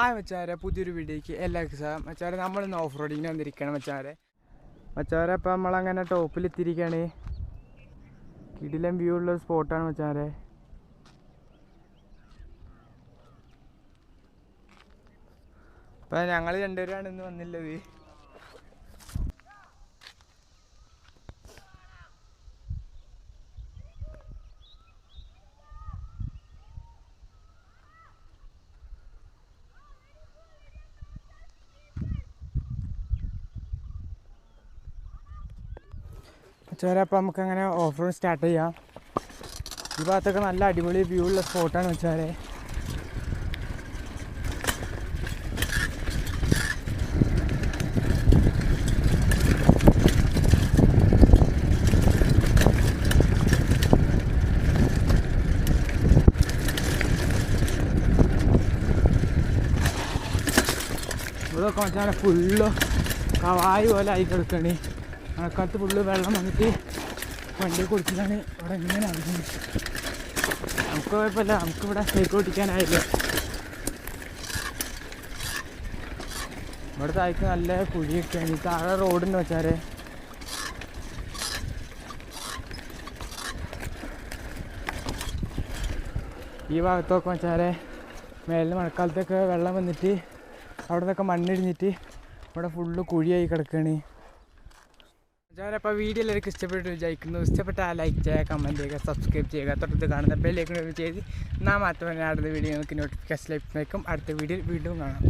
ആ മച്ചാരെ പുതിയൊരു വീഡിയോക്ക് എല്ലാവർക്കും മച്ചാരെ നമ്മളിന്ന് ഓഫ് റോഡിങ്ങിന് വന്നിരിക്കണം മച്ചാരെ. മച്ചാരെ അപ്പം നമ്മളങ്ങനെ ടോപ്പിൽ എത്തിയിരിക്കുകയാണ് കിടിലം വ്യൂ ഉള്ള ഒരു സ്പോട്ടാണ് മച്ചാരെ. അപ്പം ഞങ്ങൾ രണ്ടുപേരാണ് ഇന്ന് വന്നുള്ളത്. മച്ചാരെ അപ്പം നമുക്കങ്ങനെ ഓഫ് റോഡ് സ്റ്റാർട്ട് ചെയ്യാം. ഈ ഭാഗത്തൊക്കെ നല്ല അടിപൊളി വ്യൂ ഉള്ള സ്പോട്ടാണ് വെച്ചാൽ ഇവിടെ കുറച്ചാണ് ഫുള്ള് കവായി പോലെ ആയി കിടക്കണേ. മഴക്കാലത്ത് ഫുള്ള് വെള്ളം വന്നിട്ട് വണ്ടി കുടിച്ചിട്ടാണ് ഇവിടെ ഇങ്ങനെ നടക്കുന്നത്. നമുക്ക് കുഴപ്പമില്ല. നമുക്കിവിടെ സൈക്കിൾ ഓടിക്കാനായില്ല ഇവിടെ താഴേക്ക് നല്ല കുഴിയൊക്കെയാണ്. ഈ താഴെ റോഡെന്ന് വെച്ചാൽ ഈ ഭാഗത്തൊക്കെ വെച്ചാൽ മേലിൽ മഴക്കാലത്തൊക്കെ വെള്ളം വന്നിട്ട് അവിടെ നിന്നൊക്കെ മണ്ണിടിഞ്ഞിട്ട് ഇവിടെ ഫുള്ള് കുഴിയായി കിടക്കുകയാണ് അപ്പോൾ വീഡിയോ എല്ലാവർക്കും ഇഷ്ടപ്പെട്ടു വിചാരിക്കുന്നു. ഇഷ്ടപ്പെട്ടാൽ ലൈക്ക് ചെയ്യുക കമന്റ് ചെയ്യുക സബ്സ്ക്രൈബ് ചെയ്യുക. തൊട്ടടുത്ത് കാണുന്ന ബെല്ലേക്ക് ചെയ്ത് നാം മാത്രമേ അടുത്ത വീഡിയോ നിങ്ങൾക്ക് നോട്ടിഫിക്കേഷൻ ലഭിക്കും അടുത്ത വീഡിയോയിൽ വീണ്ടും കാണാം.